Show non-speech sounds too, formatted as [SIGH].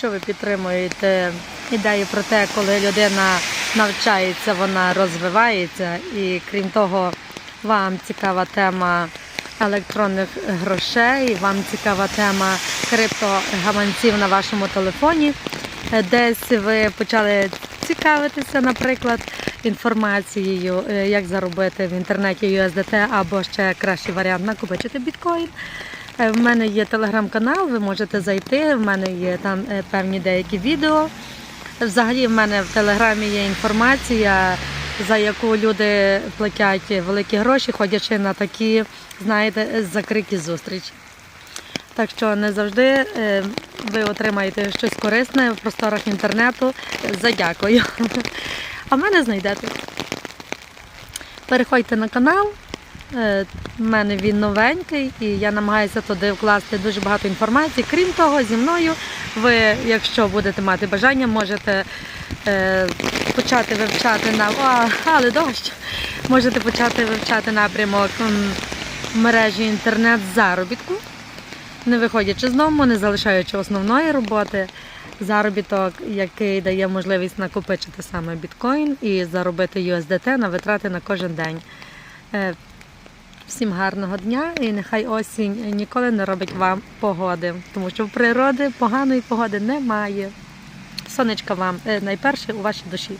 Якщо ви підтримуєте? Ідею про те, коли людина навчається, вона розвивається, і крім того, вам цікава тема електронних грошей, вам цікава тема криптогаманців на вашому телефоні, десь ви почали цікавитися, наприклад, інформацією, е, як заробити в інтернеті USDT або ще кращий варіант накопичити біткоін. Е, В мене є телеграм-канал, ви можете зайти. В мене є там е, певні деякі відео. Взагалі, в мене в телеграмі є інформація, за яку люди платять великі гроші, ходячи на такі, знаєте, закриті зустрічі. Так що не завжди е, ви отримаєте щось корисне в просторах інтернету. Задякую. [LAUGHS] А мене знайдете. Переходьте на канал. Е, У мене він новенький і я намагаюся туди вкласти дуже багато інформації. Крім того, зі мною ви, якщо будете мати бажання, можете е, почати вивчати на але дощ. Можете почати вивчати напрямок мережі інтернет-заробітку, не виходячи з дому, не залишаючи основної роботи. Заробіток, який дає можливість накопичити саме біткоін і заробити USDT на витрати на кожен день. Всім гарного дня і нехай осінь ніколи не робить вам погоди, тому що в природи поганої погоди немає. Сонечка вам е, найперше у вашій душі.